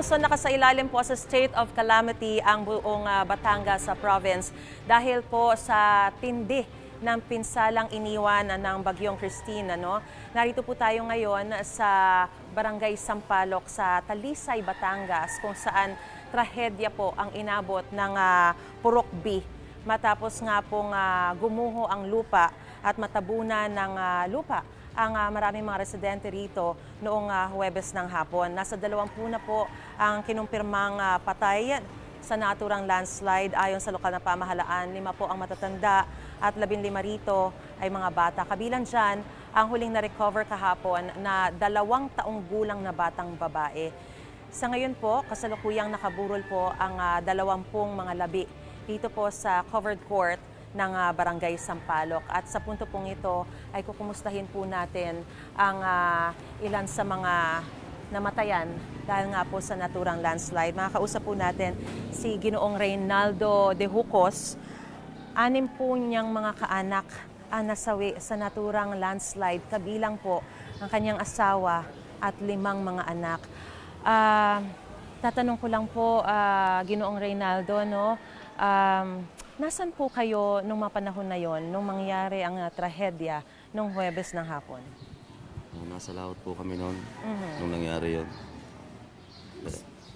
Abuso nakasailalim po sa state of calamity ang buong ah, Batangas sa province dahil po sa tindi ng pinsalang iniwan ng bagyong Christine. Ano? Narito po tayo ngayon sa Barangay Sampaloc sa Talisay, Batangas kung saan trahedya po ang inabot ng ah, Purok B matapos nga pong ah, gumuho ang lupa at matabunan ng ah, lupa ang ah, maraming mga residente rito noong ah, Huwebes ng hapon. Nasa dalawampu na po ang kinumpirmang ah, patay sa naturang landslide ayon sa lokal na pamahalaan. Lima po ang matatanda at labing lima rito ay mga bata. Kabilang dyan ang huling na-recover kahapon na dalawang taong gulang na batang babae. Sa ngayon po, kasalukuyang nakaburol po ang ah, dalawampung mga labi dito po sa covered court ng ah, Barangay Sampaloc. At sa punto pong ito ay kukumustahin po natin ang ah, ilan sa mga namatayan dahil nga po sa naturang landslide. Makakausap po natin si Ginoong Reynaldo de Hucos. Anim po niyang mga kaanak ang nasawi sa naturang landslide. Kabilang po ang kanyang asawa at limang mga anak. Ah, tatanong ko lang po, ah, Ginoong Reynaldo, no? Um, nasan po kayo nung mga panahon na yon, nung mangyari ang ah, trahedya nung Huwebes ng hapon? Nung nasa laot po kami noon, Mhm. nung nangyari yun.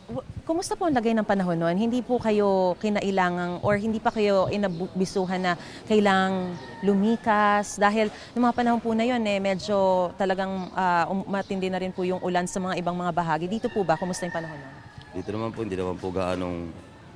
W- Kumusta po ang lagay ng panahon noon? Hindi po kayo kinailangang or hindi pa kayo inabisuhan na kailangang lumikas? Dahil noong mga panahon po na yon, eh, medyo talagang ah, um- matindi na rin po yung ulan sa mga ibang mga bahagi. Dito po ba? Kumusta yung panahon noon? Dito naman po, hindi naman po gaanong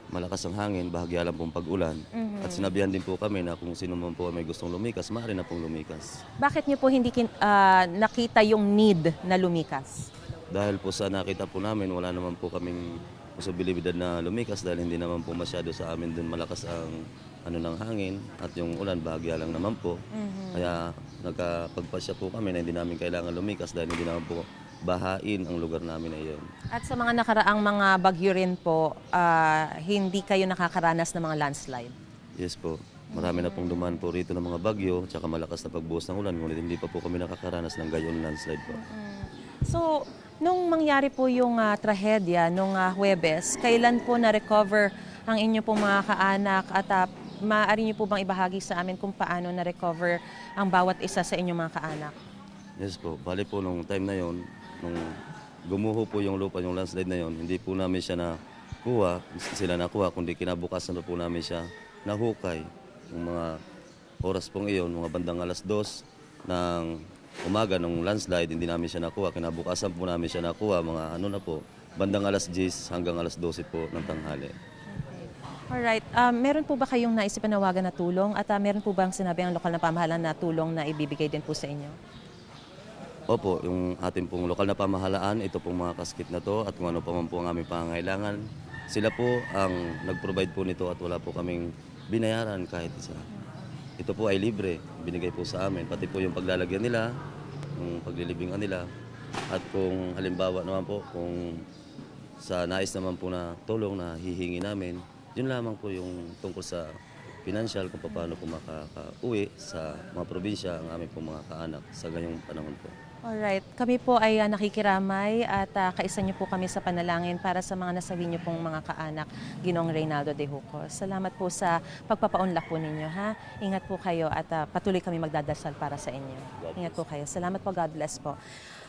malakas ang hangin, bahagya lang pong pag-ulan. At sinabihan din po kami na kung sino man po may gustong lumikas, maaari na pong lumikas. Bakit niyo po hindi kin- ah, nakita yung need na lumikas? Dahil po sa nakita po namin, wala naman po kaming posibilidad na lumikas dahil hindi naman po masyado sa amin dun malakas ang ano ng hangin at yung ulan bahagya lang naman po. Kaya nagkapagpasya po kami na hindi namin kailangan lumikas dahil hindi naman po bahain ang lugar namin na iyon. At sa mga nakaraang mga bagyo rin po, ah, hindi kayo nakakaranas ng mga landslide? Yes po. Marami na pong dumaan po rito ng mga bagyo, tsaka malakas na pagbuhos ng ulan, ngunit hindi pa po kami nakakaranas ng gayon landslide po. So, nung mangyari po yung ah, trahedya nung ah, Huwebes, kailan po na-recover ang inyo pong mga kaanak at ah, maaari niyo po bang ibahagi sa amin kung paano na-recover ang bawat isa sa inyong mga kaanak? Yes po. Bali po nung time na yon, nung gumuho po yung lupa, yung landslide na yon, hindi po namin siya nakuha, sila nakuha, kundi kinabukasan na po namin siya nahukay. Yung mga oras pong iyon, mga bandang alas dos ng umaga ng landslide, hindi namin siya nakuha. Kinabukasan po namin siya nakuha, mga ano na po, bandang alas 10 hanggang alas 12 po ng tanghali. Alright, um, meron po ba kayong naisip panawagan na tulong at ah, meron po bang sinabi ang lokal na pamahalaan na tulong na ibibigay din po sa inyo? Opo, yung ating pong lokal na pamahalaan, ito pong mga kaskit na to at kung ano pa man po ang aming pangangailangan, sila po ang nag-provide po nito at wala po kaming binayaran kahit isa. Ito po ay libre, binigay po sa amin, pati po yung paglalagyan nila, yung paglilibingan nila. At kung halimbawa naman po, kung sa nais naman po na tulong na hihingi namin, yun lamang po yung tungkol sa financial kung paano po makaka-uwi sa mga probinsya ang aming po mga kaanak sa ganyong panahon po. Alright, kami po ay ah, nakikiramay at ah, kaisa niyo po kami sa panalangin para sa mga nasawi niyo pong mga kaanak, Ginong Reynaldo de Hucos. Salamat po sa pagpapaunlak po ninyo, ha? Ingat po kayo at ah, patuloy kami magdadasal para sa inyo. Ingat po kayo. Salamat po, God bless po.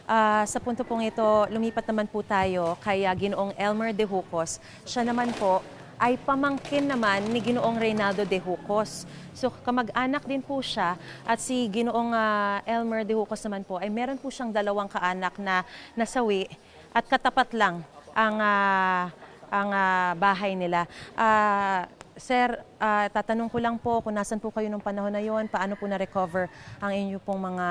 Ah, sa punto pong ito, lumipat naman po tayo kay ah, Ginoong Elmer de Hucos. Siya naman po ay pamangkin naman ni Ginoong Reynaldo de Hucos. So kamag-anak din po siya at si Ginoong ah, Elmer de Hucos naman po ay meron po siyang dalawang kaanak na nasawi at katapat lang ang ah, ang ah, bahay nila. Ah, sir, ah, tatanong ko lang po kung nasan po kayo nung panahon na yon, paano po na-recover ang inyo pong mga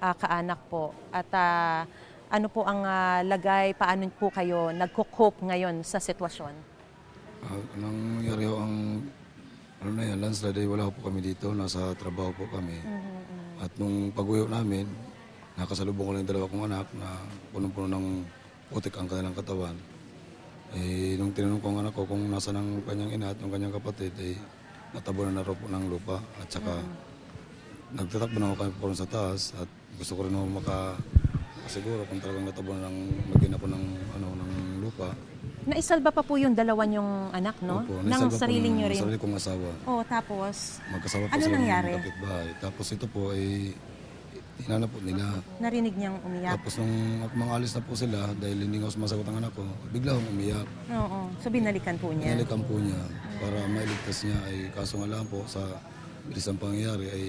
ah, kaanak po at ah, ano po ang ah, lagay, paano po kayo nagko-cope ngayon sa sitwasyon? Ah, nang nangyari ho ang ano na yan, landslide, ay wala po kami dito, nasa trabaho po kami. At nung pag-uwi namin, nakasalubong ko lang yung dalawa kong anak na punong-puno ng putik ang kanilang katawan. Eh, nung tinanong ko ang anak ko kung nasa ng kanyang ina at ng kanyang kapatid, eh, natabunan na raw po ng lupa. At saka, nagtatakbo na ako kami po sa taas at gusto ko rin ho maka siguro kung talagang natabunan ng magina po ng, ano, ng lupa Naisalba pa po yung dalawa niyong anak, no? Opo, Nang naisalba po sarili ng niyo rin. Sarili kong asawa. Oh, tapos Magkasama po Ano sila nangyari? ng kapitbahay. Tapos ito po ay hinanap po nila. narinig niyang umiyak. Tapos nung mga alis na po sila, dahil hindi nga sumasagot ang anak ko, bigla akong umiyak. Oo. So binalikan po niya. Pinalikan po niya para mailigtas niya ay kaso nga lang po sa bilis ng pangyayari ay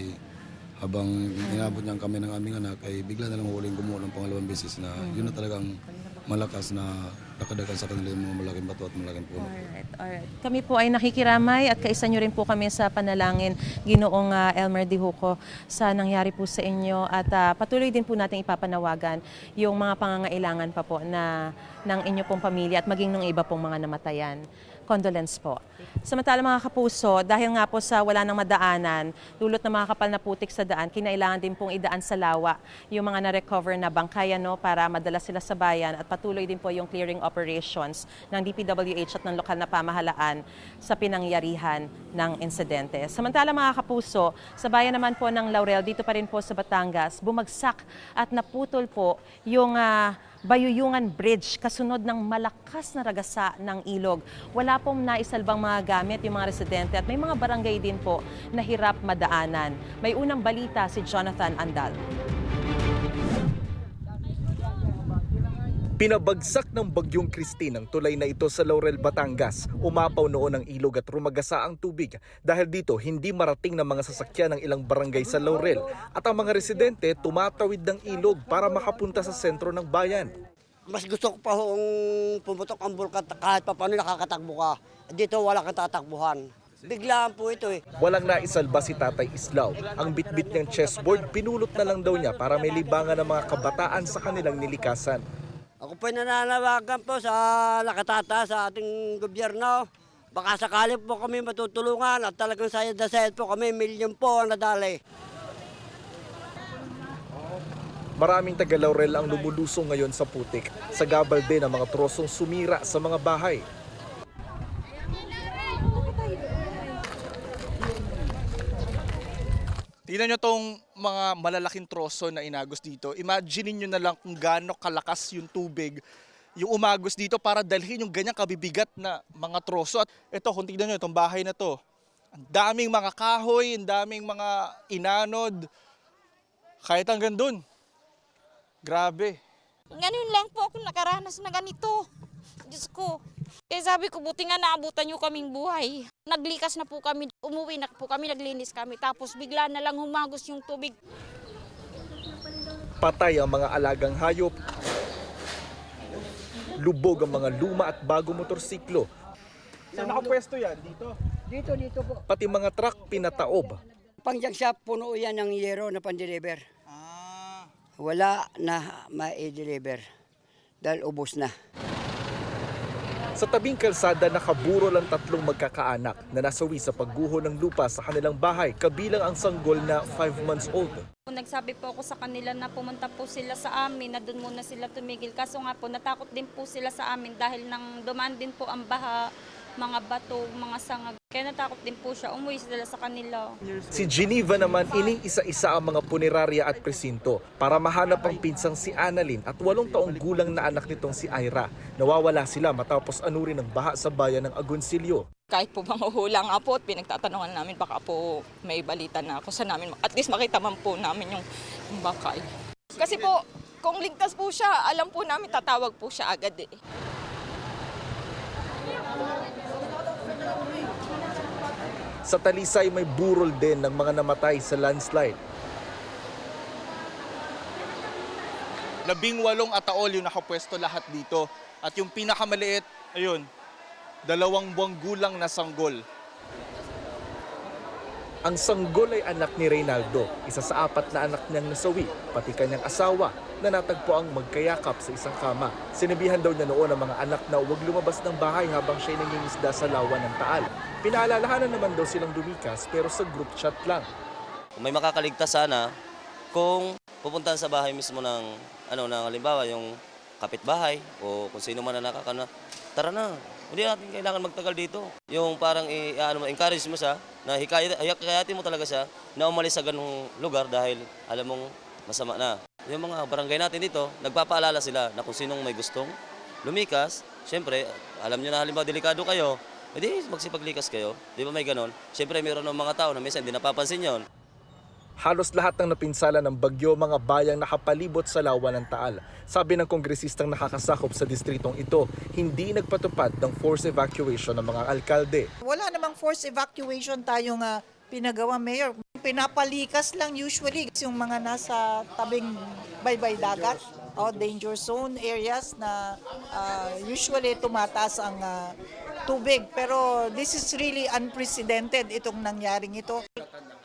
habang inabot niya kami ng aming anak ay bigla na lang huling gumuho ng pangalawang beses na yun na talagang malakas na nakadagan sa kanila mga malaking bato at malaking puno. Alright, alright. Kami po ay nakikiramay at kaisa nyo rin po kami sa panalangin, Ginoong ah, Elmer Dihuco, sa nangyari po sa inyo. At ah, patuloy din po natin ipapanawagan yung mga pangangailangan pa po na ng inyo pong pamilya at maging ng iba pong mga namatayan. Condolence po. Samantala mga kapuso, dahil nga po sa wala nang madaanan, dulot ng mga kapal na putik sa daan, kinailangan din pong idaan sa lawa yung mga na-recover na bangkaya no, para madala sila sa bayan at patuloy din po yung clearing operations ng DPWH at ng lokal na pamahalaan sa pinangyarihan ng insidente. Samantala mga kapuso, sa bayan naman po ng Laurel, dito pa rin po sa Batangas, bumagsak at naputol po yung ah, Bayuyungan Bridge kasunod ng malakas na ragasa ng ilog. Wala pong naisalbang mga gamit yung mga residente at may mga barangay din po na hirap madaanan. May unang balita si Jonathan Andal. Pinabagsak ng bagyong Christine ang tulay na ito sa Laurel, Batangas. Umapaw noon ang ilog at rumagasa ang tubig. Dahil dito, hindi marating ng mga sasakyan ng ilang barangay sa Laurel. At ang mga residente tumatawid ng ilog para makapunta sa sentro ng bayan. Mas gusto ko pa hong pumutok ang bulkan kahit pa paano nakakatakbo ka. Dito wala kang tatakbuhan. Biglaan po ito eh. Walang naisalba si Tatay Islaw. Ang bitbit niyang chessboard, pinulot na lang daw niya para may libangan ng mga kabataan sa kanilang nilikasan. Ako po nananawagan po sa nakatata sa ating gobyerno. Baka sakali po kami matutulungan at talagang sayad na sayad po kami. Milyon po ang nadali. Maraming taga Laurel ang lumulusong ngayon sa putik. Sa gabal din ang mga trosong sumira sa mga bahay. Tingnan nyo tong mga malalaking troso na inagos dito. Imagine nyo na lang kung gaano kalakas yung tubig yung umagos dito para dalhin yung ganyang kabibigat na mga troso. At ito, kung tignan nyo, itong bahay na to, ang daming mga kahoy, ang daming mga inanod, kahit hanggang dun. Grabe. Ngayon lang po ako nakaranas na ganito. Diyos ko. Eh sabi ko, buti nga naabutan nyo kaming buhay. Naglikas na po kami, umuwi na po kami, naglinis kami. Tapos bigla na lang humagos yung tubig. Patay ang mga alagang hayop. Lubog ang mga luma at bago motorsiklo. Saan nakapwesto yan? Dito? Dito, dito po. Pati mga truck pinataob. Pangjang siya, puno yan ng yero na pan-deliver. Ah. Wala na ma-deliver dahil ubos na. Sa tabing kalsada nakaburo lang tatlong magkakaanak na nasawi sa pagguho ng lupa sa kanilang bahay kabilang ang sanggol na 5 months old. Nagsabi po ako sa kanila na pumunta po sila sa amin, na doon muna sila tumigil. Kaso nga po, natakot din po sila sa amin dahil nang dumaan din po ang baha, mga bato, mga sangag. Kaya natakot din po siya, umuwi sila sa kanila. Si Geneva naman ining isa-isa ang mga punerarya at presinto para mahanap ang pinsang si Annalyn at walong taong gulang na anak nitong si Ira. Nawawala sila matapos anurin ng baha sa bayan ng Agoncillo. kahit po manguhula nga po at pinagtatanungan namin baka po may balita na ako sa namin. At least makita man po namin yung, yung bakal. Kasi po, kung ligtas po siya, alam po namin tatawag po siya agad eh. Sa Talisay may burol din ng mga namatay sa landslide. Labing walong ataol yung nakapwesto lahat dito. At yung pinakamaliit, ayun, dalawang buwang gulang na sanggol. Ang sanggol ay anak ni Reynaldo, isa sa apat na anak niyang nasawi, pati kanyang asawa na natagpo ang magkayakap sa isang kama. Sinabihan daw niya noon ang mga anak na huwag lumabas ng bahay habang siya'y nangingisda sa lawa ng Taal. Pinaalalahanan naman daw silang lumikas pero sa group chat lang. Kung may makakaligtas sana, kung pupuntahan sa bahay mismo ng, ano, ng halimbawa, yung kapitbahay o kung sino man na nakakana, tara na, hindi natin kailangan magtagal dito. Yung parang i, ano, encourage mo siya, na hikayat, hikayatin mo talaga siya na umalis sa ganung lugar dahil alam mong masama na. Yung mga barangay natin dito, nagpapaalala sila na kung sinong may gustong lumikas, syempre, alam nyo na halimbawa delikado kayo, edi magsipaglikas kayo. Di ba may ganon? Siyempre mayroon ng mga tao na minsan hindi napapansin yon. Halos lahat ng napinsala ng bagyo mga bayang nakapalibot sa lawa ng Taal. Sabi ng kongresistang nakakasakop sa distritong ito, hindi nagpatupad ng forced evacuation ng mga alkalde. Wala namang forced evacuation tayong uh, pinagawa, Mayor. Pinapalikas lang usually yung mga nasa tabing baybay dagat o danger zone areas na uh, usually tumataas ang uh, tubig. Pero this is really unprecedented itong nangyaring ito.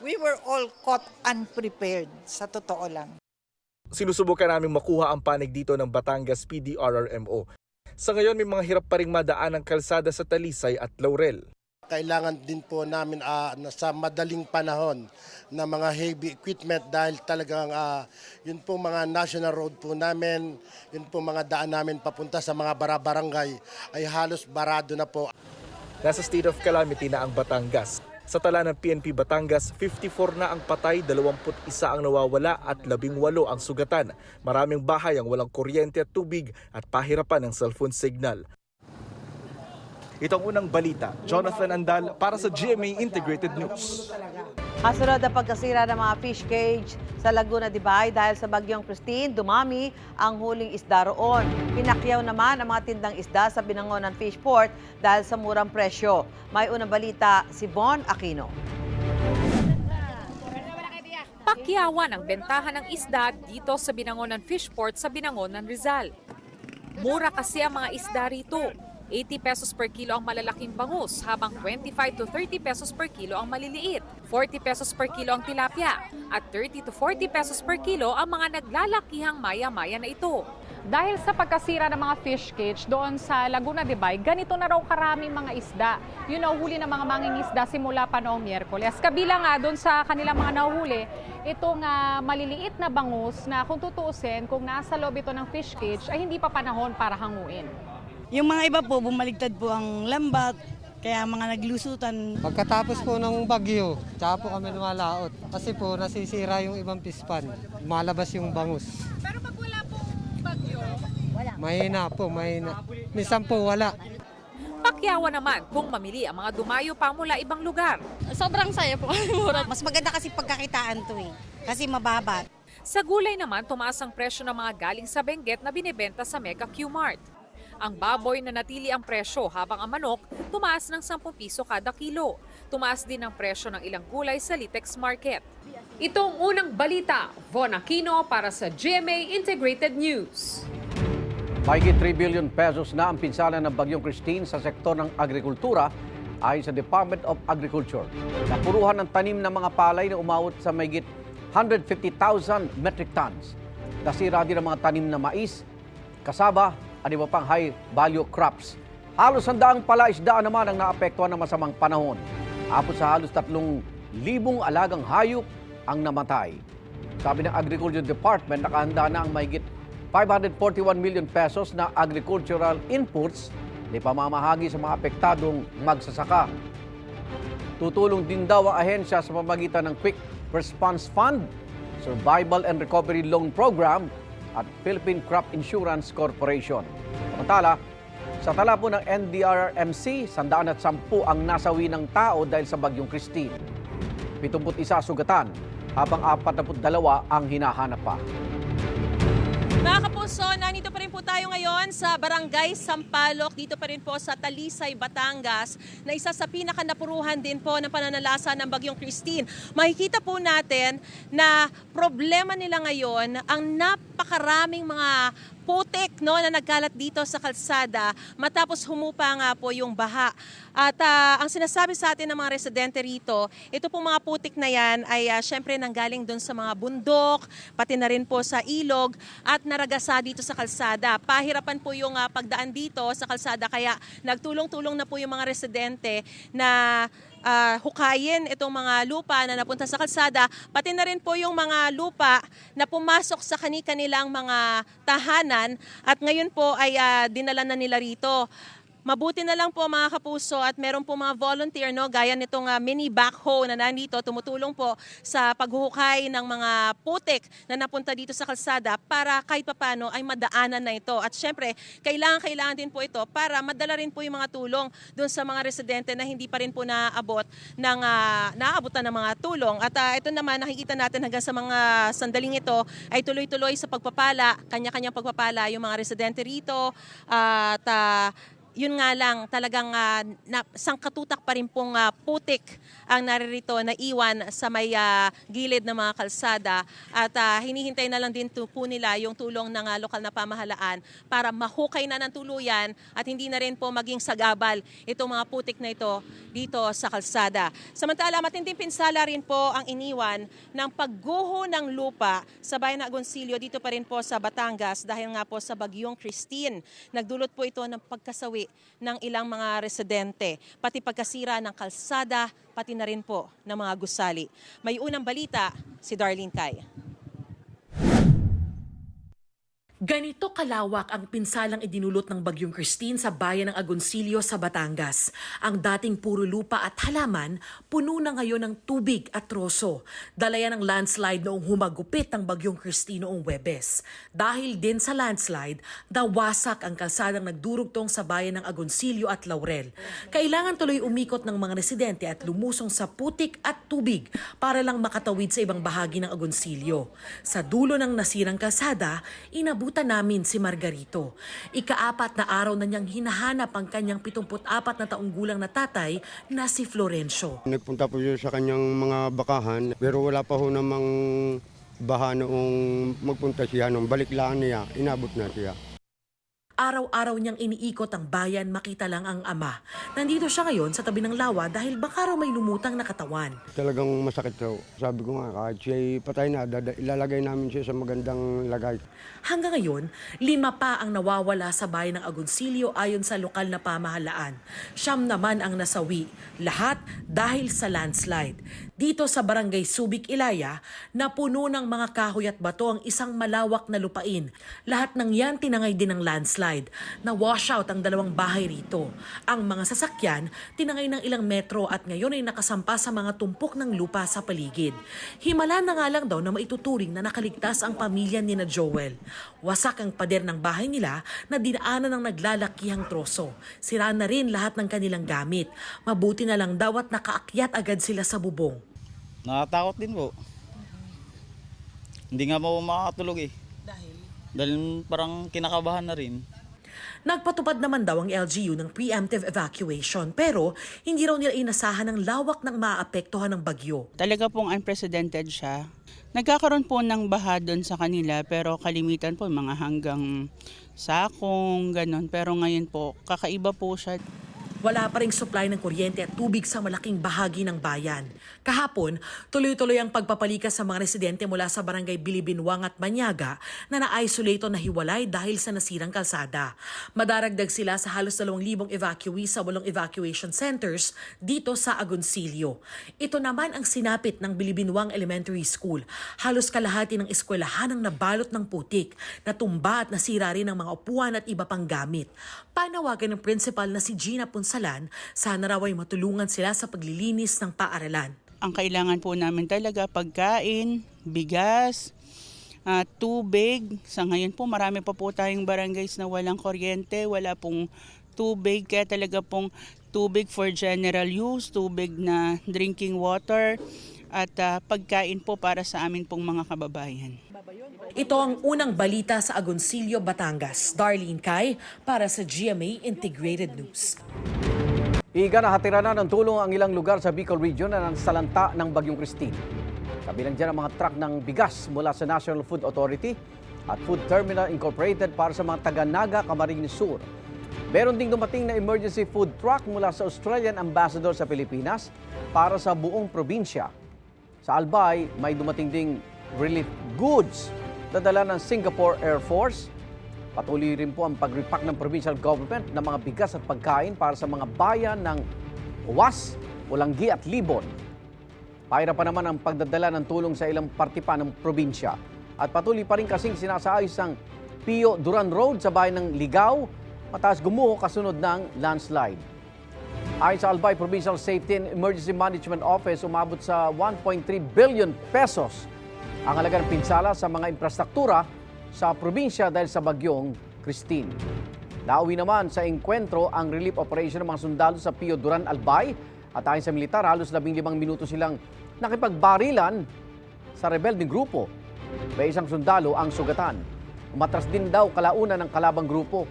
We were all caught unprepared, sa totoo lang. Sinusubukan namin makuha ang panig dito ng Batangas PDRRMO. Sa ngayon may mga hirap pa ring madaan ang kalsada sa Talisay at Laurel. Kailangan din po namin na sa madaling panahon na mga heavy equipment dahil talagang ah, yun po mga national road po namin, yun po mga daan namin papunta sa mga barabarangay ay halos barado na po. Nasa state of calamity na ang Batangas. Sa tala ng PNP Batangas, 54 na ang patay, 21 ang nawawala at 18 ang sugatan. Maraming bahay ang walang kuryente at tubig at pahirapan ng cellphone signal. Ito ang unang balita. Jonathan Andal para sa GMA Integrated News. Kasunod na pagkasira ng mga fish cage sa Laguna de Bay dahil sa bagyong Christine, dumami ang huling isda roon. Pinakyaw naman ang mga tindang isda sa Binangonan Fish Port dahil sa murang presyo. May unang balita si Bon Aquino. Pakyawan ang bentahan ng isda dito sa Binangonan Fishport sa Binangonan, Rizal. Mura kasi ang mga isda rito. 80 pesos per kilo ang malalaking bangus, habang 25 to 30 pesos per kilo ang maliliit. 40 pesos per kilo ang tilapia, at 30 to 40 pesos per kilo ang mga naglalakihang maya-maya na ito. Dahil sa pagkasira ng mga fish cage doon sa Laguna de Bay, ganito na raw karaming mga isda. Yun nahuhuli ng mga mangingisda simula pa noong Miyerkules. Kabila nga doon sa kanilang mga nahuhuli, itong ah, maliliit na bangus na kung tutuusin, kung nasa loob ito ng fish cage, ay hindi pa panahon para hanguin. Yung mga iba po, bumaligtad po ang lambat, kaya mga naglusutan. Pagkatapos po ng bagyo, tsaka po kami lumalaot. Kasi po nasisira yung ibang pispan. Malabas yung bangus. Pero pag wala pong bagyo, Mahina po, mahina. Minsan po wala. pakyawan naman kung mamili ang mga dumayo pa mula ibang lugar. Sobrang saya po. Mas maganda kasi pagkakitaan to eh. Kasi mababa. Sa gulay naman, tumaas ang presyo ng mga galing sa Benguet na binibenta sa Mega Q-Mart. Ang baboy na natili ang presyo habang ang manok tumaas ng 10 piso kada kilo. Tumaas din ang presyo ng ilang gulay sa Litex Market. Itong unang balita, Von Aquino para sa GMA Integrated News. Mahigit 3 billion pesos na ang pinsala ng Bagyong Christine sa sektor ng agrikultura ayon sa Department of Agriculture. Napuruhan ng tanim ng mga palay na umawot sa mahigit 150,000 metric tons. Nasira din ang mga tanim na mais, kasaba at iba pang high value crops. Halos handaang palaisdaan naman ang naapektuhan ng masamang panahon. Apot sa halos tatlong libong alagang hayop ang namatay. Sabi ng Agriculture Department, nakahanda na ang mahigit 541 million pesos na agricultural inputs na ipamamahagi sa mga apektadong magsasaka. Tutulong din daw ang ahensya sa pamagitan ng Quick Response Fund, Survival and Recovery Loan Program at Philippine Crop Insurance Corporation. Samantala, sa tala po ng NDRRMC, 110 ang nasawi ng tao dahil sa bagyong Christine. 71 sugatan, habang 42 ang hinahanap pa. Mga kapuso, nandito pa rin po tayo ngayon sa Barangay Sampaloc, dito pa rin po sa Talisay, Batangas, na isa sa pinakanapuruhan din po ng pananalasa ng Bagyong Christine. Makikita po natin na problema nila ngayon ang napakaraming mga putik no, na nagkalat dito sa kalsada matapos humupa nga po yung baha. At ah, ang sinasabi sa atin ng mga residente rito, ito pong mga putik na yan ay ah, syempre nanggaling doon sa mga bundok, pati na rin po sa ilog at naragasa dito sa kalsada. Pahirapan po yung ah, pagdaan dito sa kalsada kaya nagtulong-tulong na po yung mga residente na ah, hukayin itong mga lupa na napunta sa kalsada, pati na rin po yung mga lupa na pumasok sa kani-kanilang mga tahanan at ngayon po ay ah, dinala na nila rito. Mabuti na lang po mga kapuso at meron po mga volunteer no gaya nitong ah, mini backhoe na nandito tumutulong po sa paghuhukay ng mga putik na napunta dito sa kalsada para kahit papano ay madaanan na ito. At syempre, kailangan kailangan din po ito para madala rin po yung mga tulong doon sa mga residente na hindi pa rin po naaabot ng ah, naaabutan ng mga tulong. At ah, ito naman nakikita natin hanggang sa mga sandaling ito ay tuloy-tuloy sa pagpapala, kanya-kanyang pagpapala yung mga residente rito at ah, yun nga lang talagang ah, na, sangkatutak pa rin pong ah, putik ang naririto na iwan sa may ah, gilid ng mga kalsada at ah, hinihintay na lang din po nila yung tulong ng ah, lokal na pamahalaan para mahukay na ng tuluyan at hindi na rin po maging sagabal itong mga putik na ito dito sa kalsada. Samantala, matinding pinsala rin po ang iniwan ng pagguho ng lupa sa bayan ng Agoncillo dito pa rin po sa Batangas dahil nga po sa bagyong Christine. Nagdulot po ito ng pagkasawi ng ilang mga residente, pati pagkasira ng kalsada, pati na rin po ng mga gusali. May unang balita, si Darlene Kai. Ganito kalawak ang pinsalang idinulot ng Bagyong Christine sa bayan ng Agoncillo sa Batangas. Ang dating puro lupa at halaman, puno na ngayon ng tubig at troso. Dalayan ng landslide noong humagupit ang Bagyong Christine noong Webes. Dahil din sa landslide, nawasak ang kalsadang nagdurugtong sa bayan ng Agoncillo at Laurel. Kailangan tuloy umikot ng mga residente at lumusong sa putik at tubig para lang makatawid sa ibang bahagi ng Agoncillo. Sa dulo ng nasirang kalsada, inabutan namin si Margarito. Ikaapat na araw na niyang hinahanap ang kanyang 74 na taong gulang na tatay na si Florencio. Nagpunta po siya sa kanyang mga bakahan pero wala pa ho namang baha noong magpunta siya. Nung balik lang niya, inabot na siya. Araw-araw niyang iniikot ang bayan makita lang ang ama. Nandito siya ngayon sa tabi ng lawa dahil baka raw may lumutang na katawan. Talagang masakit raw. Sabi ko nga, kahit siya patay na, dada- ilalagay namin siya sa magandang lagay. Hanggang ngayon, lima pa ang nawawala sa bayan ng Agoncillo ayon sa lokal na pamahalaan. Siyam naman ang nasawi, lahat dahil sa landslide. Dito sa barangay Subic, Ilaya, napuno ng mga kahoy at bato ang isang malawak na lupain. Lahat ng yan tinangay din ng landslide. Na-wash out ang dalawang bahay rito. Ang mga sasakyan, tinangay ng ilang metro at ngayon ay nakasampa sa mga tumpok ng lupa sa paligid. Himala na nga lang daw na maituturing na nakaligtas ang pamilya ni na Joel. Wasak ang pader ng bahay nila na dinaanan ng naglalakihang troso. Sira na rin lahat ng kanilang gamit. Mabuti na lang daw at nakaakyat agad sila sa bubong. Nakatakot din po. Hindi nga po makakatulog eh. Dahil? Dahil parang kinakabahan na rin. Nagpatupad naman daw ang LGU ng preemptive evacuation pero hindi raw nila inasahan ang lawak ng maapektuhan ng bagyo. Talaga pong unprecedented siya. Nagkakaroon po ng baha doon sa kanila pero kalimitan po mga hanggang sakong, ganun. Pero ngayon po, kakaiba po siya. Wala pa ring supply ng kuryente at tubig sa malaking bahagi ng bayan. Kahapon, tuloy-tuloy ang pagpapalikas sa mga residente mula sa barangay Bilibinwang at Manyaga na na-isolate o nahiwalay dahil sa nasirang kalsada. Madaragdag sila sa halos 2,000 evacuees sa walong evacuation centers dito sa Agoncillo. Ito naman ang sinapit ng Bilibinwang Elementary School. Halos kalahati ng eskwelahan ang nabalot ng putik, natumba at nasira rin ang mga upuan at iba pang gamit. Panawagan ng principal na si Gina Punsalan, sana raw ay matulungan sila sa paglilinis ng paaralan. Ang kailangan po namin talaga pagkain, bigas, ah, tubig. Sa ngayon po marami pa po tayong barangays na walang kuryente, wala pong tubig. Kaya talaga pong tubig for general use, tubig na drinking water, at ah, pagkain po para sa amin pong mga kababayan. Ito ang unang balita sa Agoncillo, Batangas. Darlene Kai para sa GMA Integrated News. Iga na hatira na ng tulong ang ilang lugar sa Bicol Region na salanta ng Bagyong Christine. Kabilang dyan ang mga truck ng bigas mula sa National Food Authority at Food Terminal Incorporated para sa mga taga-Naga, Camarines Sur. Meron ding dumating na emergency food truck mula sa Australian Ambassador sa Pilipinas para sa buong probinsya. Sa Albay, may dumating ding relief goods na dala ng Singapore Air Force Patuloy rin po ang pag-repack ng provincial government ng mga bigas at pagkain para sa mga bayan ng Uwas, Ulanggi at Libon. Paira pa naman ang pagdadala ng tulong sa ilang parte pa ng probinsya. At patuloy pa rin kasing sinasaayos ang Pio Duran Road sa bayan ng Ligaw mataas gumuho kasunod ng landslide. Ayon sa Albay Provincial Safety and Emergency Management Office, umabot sa 1.3 billion pesos ang halaga ng pinsala sa mga infrastruktura sa probinsya dahil sa bagyong Christine. Nauwi naman sa engkwentro ang relief operation ng mga sundalo sa Pio Duran Albay at ayon sa militar, halos 15 minuto silang nakipagbarilan sa rebelding grupo. May isang sundalo ang sugatan. Umatras din daw kalaunan ng kalabang grupo.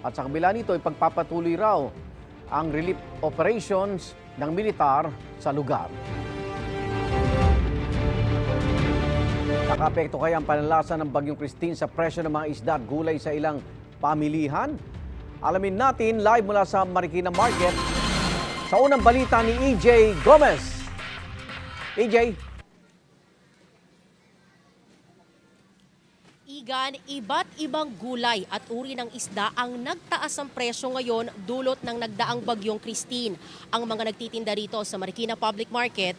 At sa kabila nito, ipagpapatuloy raw ang relief operations ng militar sa lugar. Nakapekto kaya ang panalasa ng Bagyong Christine sa presyo ng mga isda at gulay sa ilang pamilihan? Alamin natin live mula sa Marikina Market sa unang balita ni EJ Gomez. EJ? Igan, iba't ibang gulay at uri ng isda ang nagtaas ang presyo ngayon dulot ng nagdaang bagyong Christine. Ang mga nagtitinda rito sa Marikina Public Market,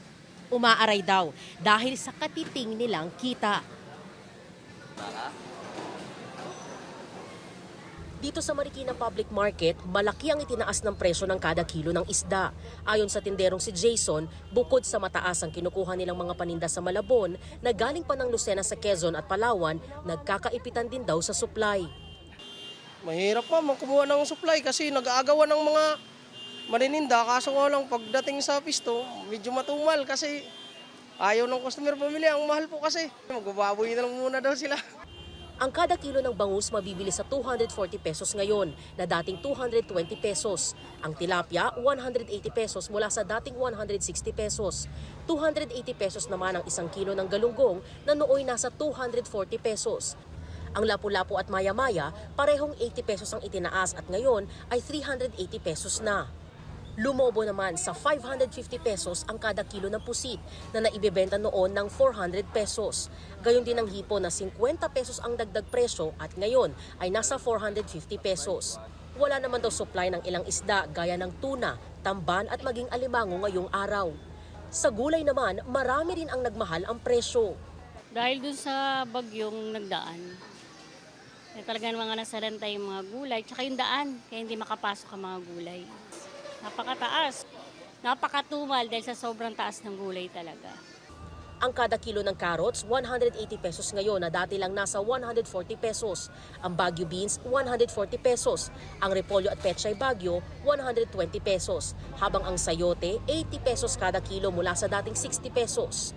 umaaray daw dahil sa katiting nilang kita. Dito sa Marikina Public Market, malaki ang itinaas ng presyo ng kada kilo ng isda. Ayon sa tinderong si Jason, bukod sa mataas ang kinukuha nilang mga paninda sa Malabon, na galing pa ng Lucena sa Quezon at Palawan, nagkakaipitan din daw sa supply. Mahirap pa magkumuha ng supply kasi nag-aagawan ng mga manininda. Kaso nga lang pagdating sa pisto, medyo matumal kasi ayaw ng customer pamili. Ang mahal po kasi. Magbababoy na lang muna daw sila. Ang kada kilo ng bangus mabibili sa 240 pesos ngayon na dating 220 pesos. Ang tilapia, 180 pesos mula sa dating 160 pesos. 280 pesos naman ang isang kilo ng galunggong na nooy nasa 240 pesos. Ang lapu-lapu at maya-maya, parehong 80 pesos ang itinaas at ngayon ay 380 pesos na. Lumobo naman sa 550 pesos ang kada kilo ng pusit na naibebenta noon ng 400 pesos. Gayon din ang hipo na 50 pesos ang dagdag presyo at ngayon ay nasa 450 pesos. Wala naman daw supply ng ilang isda gaya ng tuna, tamban at maging alimango ngayong araw. Sa gulay naman, marami rin ang nagmahal ang presyo. Dahil dun sa bagyong nagdaan, eh, talagang mga nasarenta yung mga gulay, tsaka yung daan, kaya hindi makapasok ang mga gulay. Napakataas. Napakatumal dahil sa sobrang taas ng gulay talaga. Ang kada kilo ng carrots, 180 pesos ngayon na dati lang nasa 140 pesos. Ang Baguio beans, 140 pesos. Ang repolyo at pechay Baguio, 120 pesos. Habang ang sayote, 80 pesos kada kilo mula sa dating 60 pesos.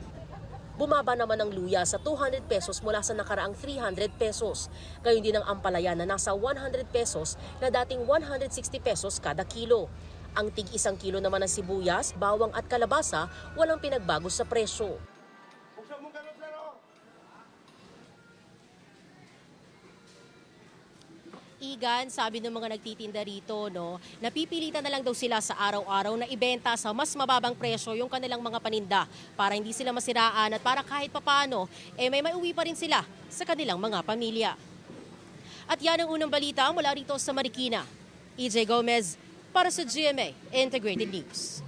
Bumaba naman ang luya sa 200 pesos mula sa nakaraang 300 pesos. Gayon din ang ampalaya na nasa 100 pesos na dating 160 pesos kada kilo. Ang tig isang kilo naman ng sibuyas, bawang at kalabasa walang pinagbago sa presyo. Igan, sabi ng mga nagtitinda rito, no, napipilitan na lang daw sila sa araw-araw na ibenta sa mas mababang presyo yung kanilang mga paninda para hindi sila masiraan at para kahit papano, eh may maiuwi pa rin sila sa kanilang mga pamilya. At yan ang unang balita mula rito sa Marikina. EJ Gomez para sa GMA Integrated News.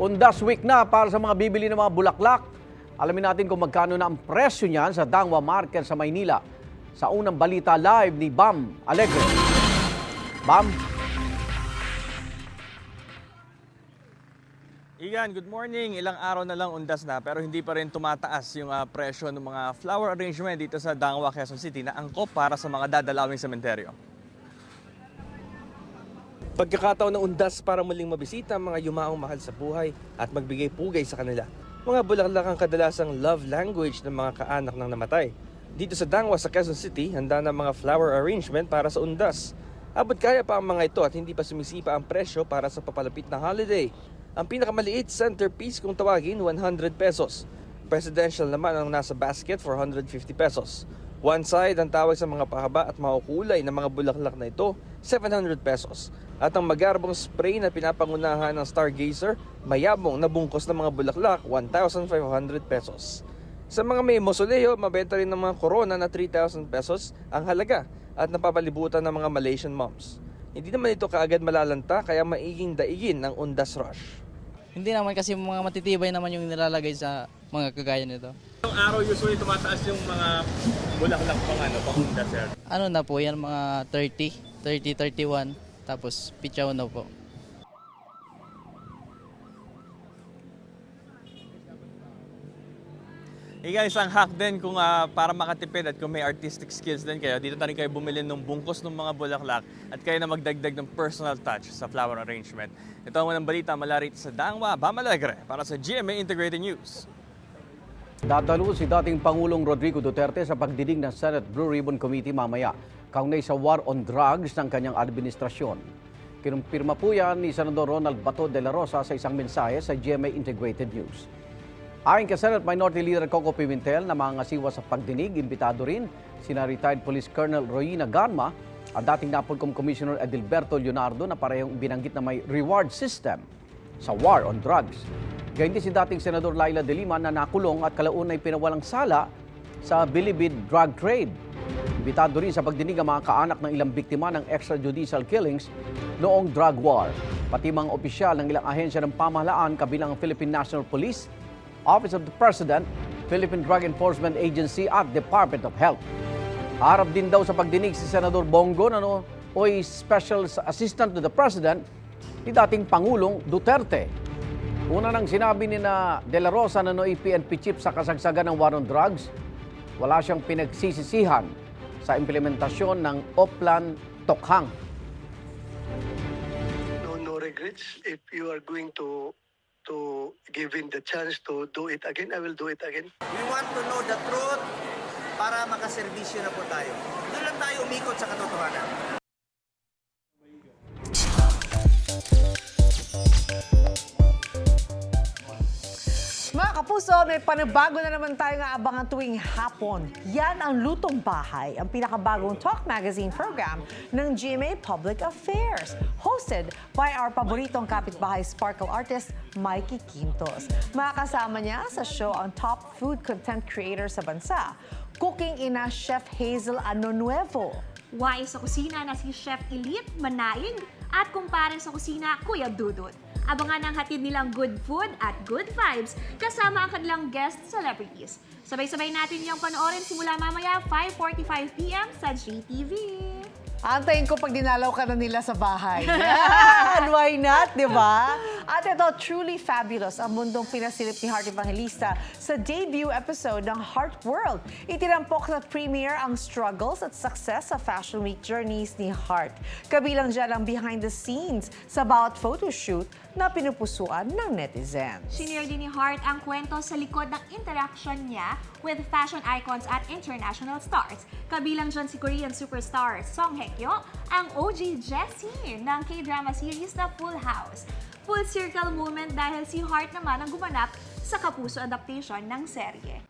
Undas week na para sa mga bibili ng mga bulaklak. Alamin natin kung magkano na ang presyo niyan sa Dangwa Market sa Maynila. Sa unang balita live ni Bam Alegre. Bam, Igan, good morning. Ilang araw na lang undas na pero hindi pa rin tumataas yung ah, presyo ng mga flower arrangement dito sa Dangwa, Quezon City na angkop para sa mga dadalawing sementeryo. Pagkakataon ng undas para muling mabisita ang mga yumaong mahal sa buhay at magbigay pugay sa kanila. Mga bulaklak ang kadalasang love language ng mga kaanak ng namatay. Dito sa Dangwa sa Quezon City, handa na mga flower arrangement para sa undas. Abot kaya pa ang mga ito at hindi pa sumisipa ang presyo para sa papalapit na holiday. Ang pinakamaliit centerpiece kung tawagin 100 pesos. Presidential naman ang nasa basket 450 pesos. One side ang tawag sa mga pahaba at makukulay na mga bulaklak na ito 700 pesos. At ang magarbong spray na pinapangunahan ng Stargazer, mayabong na bungkos ng mga bulaklak 1,500 pesos. Sa mga may mosoleo, mabenta rin ng mga corona na 3,000 pesos ang halaga at napapalibutan ng mga Malaysian moms. Hindi naman ito kaagad malalanta kaya maiging daigin ng undas rush. Hindi naman kasi mga matitibay naman yung nilalagay sa mga kagaya nito. Yung araw usually tumataas yung mga bulaklak pang ano, pang undas, sir. Ano na po yan, mga 30. 30-31, tapos Pichaw na po. Ika isang hack din kung ah, para makatipid at kung may artistic skills din kayo, dito na rin kayo bumili ng bungkos ng mga bulaklak at kayo na magdagdag ng personal touch sa flower arrangement. Ito ang unang balita mula rito sa Dangwa, Bamalegre para sa GMA Integrated News. Dadalo si dating Pangulong Rodrigo Duterte sa pagdinig ng Senate Blue Ribbon Committee mamaya kaugnay sa war on drugs ng kanyang administrasyon. Kinumpirma po yan ni Senador Ronald Bato de la Rosa sa isang mensahe sa GMA Integrated News. Ayon kay Senate Minority Leader Coco Pimentel na mga ngasiwa sa pagdinig, imbitado rin sina retired Police Colonel Royina Ganma at dating Napolcom Commissioner Edilberto Leonardo na parehong binanggit na may reward system sa war on drugs. Gayun din si dating Senador Laila de Lima na nakulong at kalaunay pinawalang sala sa Bilibid drug trade. Imbitado rin sa pagdinig ang mga kaanak ng ilang biktima ng extrajudicial killings noong drug war. Pati mga opisyal ng ilang ahensya ng pamahalaan kabilang ang Philippine National Police, Office of the President, Philippine Drug Enforcement Agency at Department of Health. Harap din daw sa pagdinig si Senador Bongo na no, oy Special Assistant to the President ni dating Pangulong Duterte. Una nang sinabi ni na De La Rosa na nooy PNP chief sa kasagsagan ng war on drugs, wala siyang pinagsisisihan sa implementasyon ng Oplan Tokhang. no no regrets if you are going to to give in the chance to do it again i will do it again We want to know the truth para makaserbisyo na po tayo. Doon lang tayo umikot sa katotohanan. Mga kapuso, may panibago na naman tayo nga abangan tuwing hapon. Yan ang Lutong Bahay, ang pinakabagong talk magazine program ng GMA Public Affairs. Hosted by our paboritong kapitbahay sparkle artist, Mikey Quintos. Makakasama niya sa show ang top food content creator sa bansa, cooking ina Chef Hazel Anonuevo. Wais sa kusina na si Chef Elite Manaig at kumpare sa kusina Kuya Dudut. Abangan ang hatid nilang good food at good vibes kasama ang kanilang guest celebrities. Sabay-sabay natin yung panoorin simula mamaya 5.45pm sa GTV. Antayin ko pag dinalaw ka na nila sa bahay. Yan! Why not, di ba? At ito, truly fabulous ang mundong pinasilip ni Heart Evangelista sa debut episode ng Heart World. Itinampok sa premiere ang struggles at success sa Fashion Week journeys ni Heart. Kabilang dyan ang behind the scenes sa bawat photoshoot na pinupusuan ng netizens. Sinare din ni Hart ang kwento sa likod ng interaction niya with fashion icons at international stars. Kabilang dyan si Korean superstar Song Hye Kyo, ang OG Jessie ng K-drama series na Full House. Full circle moment dahil si Hart naman ang gumanap sa Kapuso adaptation ng serye.